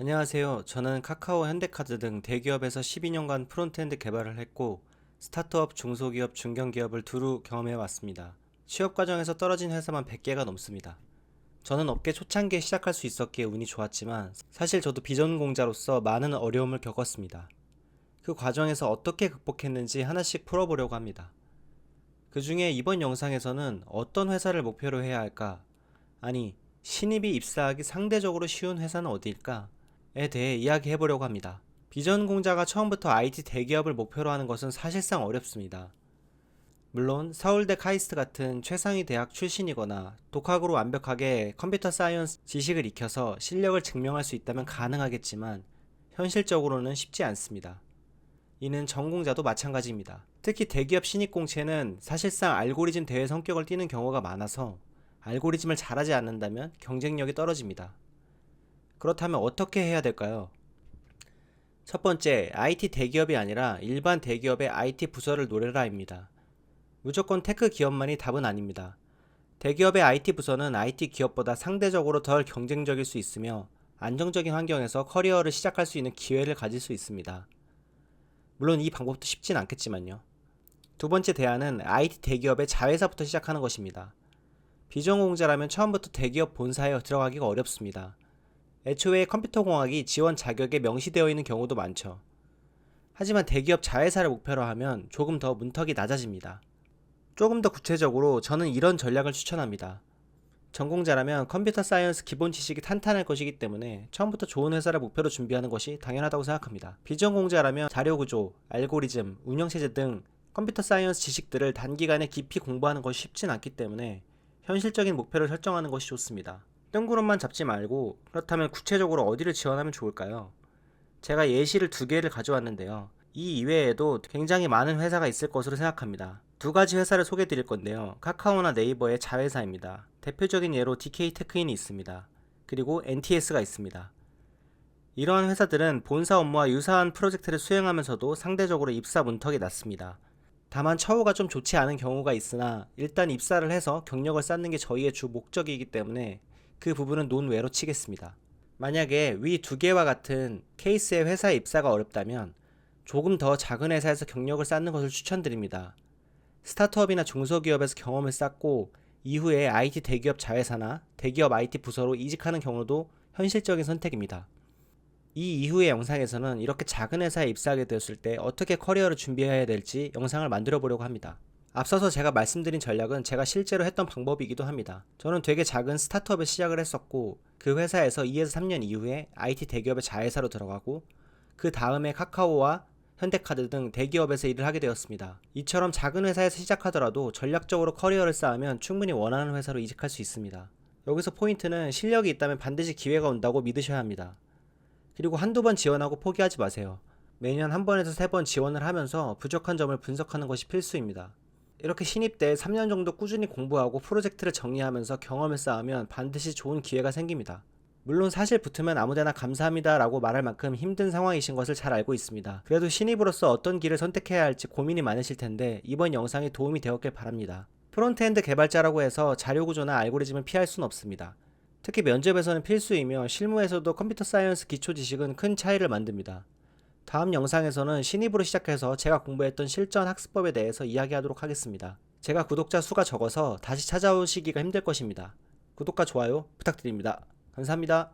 안녕하세요. 저는 카카오, 현대카드 등 대기업에서 12년간 프론트엔드 개발을 했고 스타트업, 중소기업, 중견기업을 두루 경험해 왔습니다. 취업 과정에서 떨어진 회사만 100개가 넘습니다. 저는 업계 초창기에 시작할 수 있었기에 운이 좋았지만 사실 저도 비전공자로서 많은 어려움을 겪었습니다. 그 과정에서 어떻게 극복했는지 하나씩 풀어보려고 합니다. 그 중에 이번 영상에서는 어떤 회사를 목표로 해야 할까? 아니, 신입이 입사하기 상대적으로 쉬운 회사는 어디일까? 에 대해 이야기해 보려고 합니다. 비전 공자가 처음부터 IT 대기업을 목표로 하는 것은 사실상 어렵습니다. 물론 서울대 카이스트 같은 최상위 대학 출신이거나 독학으로 완벽하게 컴퓨터 사이언스 지식을 익혀서 실력을 증명할 수 있다면 가능하겠지만 현실적으로는 쉽지 않습니다. 이는 전공자도 마찬가지입니다. 특히 대기업 신입 공채는 사실상 알고리즘 대회 성격을 띠는 경우가 많아서 알고리즘을 잘하지 않는다면 경쟁력이 떨어집니다. 그렇다면 어떻게 해야 될까요? 첫 번째, IT 대기업이 아니라 일반 대기업의 IT 부서를 노려라입니다. 무조건 테크 기업만이 답은 아닙니다. 대기업의 IT 부서는 IT 기업보다 상대적으로 덜 경쟁적일 수 있으며 안정적인 환경에서 커리어를 시작할 수 있는 기회를 가질 수 있습니다. 물론 이 방법도 쉽진 않겠지만요. 두 번째 대안은 IT 대기업의 자회사부터 시작하는 것입니다. 비전공자라면 처음부터 대기업 본사에 들어가기가 어렵습니다. 애초에 컴퓨터 공학이 지원 자격에 명시되어 있는 경우도 많죠. 하지만 대기업 자회사를 목표로 하면 조금 더 문턱이 낮아집니다. 조금 더 구체적으로 저는 이런 전략을 추천합니다. 전공자라면 컴퓨터 사이언스 기본 지식이 탄탄할 것이기 때문에 처음부터 좋은 회사를 목표로 준비하는 것이 당연하다고 생각합니다. 비전공자라면 자료 구조, 알고리즘, 운영체제 등 컴퓨터 사이언스 지식들을 단기간에 깊이 공부하는 것이 쉽진 않기 때문에 현실적인 목표를 설정하는 것이 좋습니다. 뜬구름만 잡지 말고 그렇다면 구체적으로 어디를 지원하면 좋을까요? 제가 예시를 두 개를 가져왔는데요. 이 이외에도 굉장히 많은 회사가 있을 것으로 생각합니다. 두 가지 회사를 소개해 드릴 건데요. 카카오나 네이버의 자회사입니다. 대표적인 예로 DK 테크인이 있습니다. 그리고 NTS가 있습니다. 이러한 회사들은 본사 업무와 유사한 프로젝트를 수행하면서도 상대적으로 입사 문턱이 낮습니다. 다만 처우가 좀 좋지 않은 경우가 있으나 일단 입사를 해서 경력을 쌓는 게 저희의 주 목적이기 때문에 그 부분은 논외로 치겠습니다. 만약에 위 두 개와 같은 케이스의 회사에 입사가 어렵다면 조금 더 작은 회사에서 경력을 쌓는 것을 추천드립니다. 스타트업이나 중소기업에서 경험을 쌓고 이후에 IT 대기업 자회사나 대기업 IT 부서로 이직하는 경우도 현실적인 선택입니다. 이 이후의 영상에서는 이렇게 작은 회사에 입사하게 되었을 때 어떻게 커리어를 준비해야 될지 영상을 만들어 보려고 합니다. 앞서서 제가 말씀드린 전략은 제가 실제로 했던 방법이기도 합니다. 저는 되게 작은 스타트업에 시작을 했었고 그 회사에서 2에서 3년 이후에 IT 대기업의 자회사로 들어가고 그 다음에 카카오와 현대카드 등 대기업에서 일을 하게 되었습니다. 이처럼 작은 회사에서 시작하더라도 전략적으로 커리어를 쌓으면 충분히 원하는 회사로 이직할 수 있습니다. 여기서 포인트는 실력이 있다면 반드시 기회가 온다고 믿으셔야 합니다. 그리고 한두 번 지원하고 포기하지 마세요. 매년 한 번에서 세 번 지원을 하면서 부족한 점을 분석하는 것이 필수입니다. 이렇게 신입 때 3년 정도 꾸준히 공부하고 프로젝트를 정리하면서 경험을 쌓으면 반드시 좋은 기회가 생깁니다. 물론 사실 붙으면 아무데나 감사합니다 라고 말할 만큼 힘든 상황이신 것을 잘 알고 있습니다. 그래도 신입으로서 어떤 길을 선택해야 할지 고민이 많으실 텐데 이번 영상이 도움이 되었길 바랍니다. 프론트엔드 개발자라고 해서 자료 구조나 알고리즘을 피할 수는 없습니다. 특히 면접에서는 필수이며 실무에서도 컴퓨터 사이언스 기초 지식은 큰 차이를 만듭니다. 다음 영상에서는 신입으로 시작해서 제가 공부했던 실전 학습법에 대해서 이야기하도록 하겠습니다. 제가 구독자 수가 적어서 다시 찾아오시기가 힘들 것입니다. 구독과 좋아요 부탁드립니다. 감사합니다.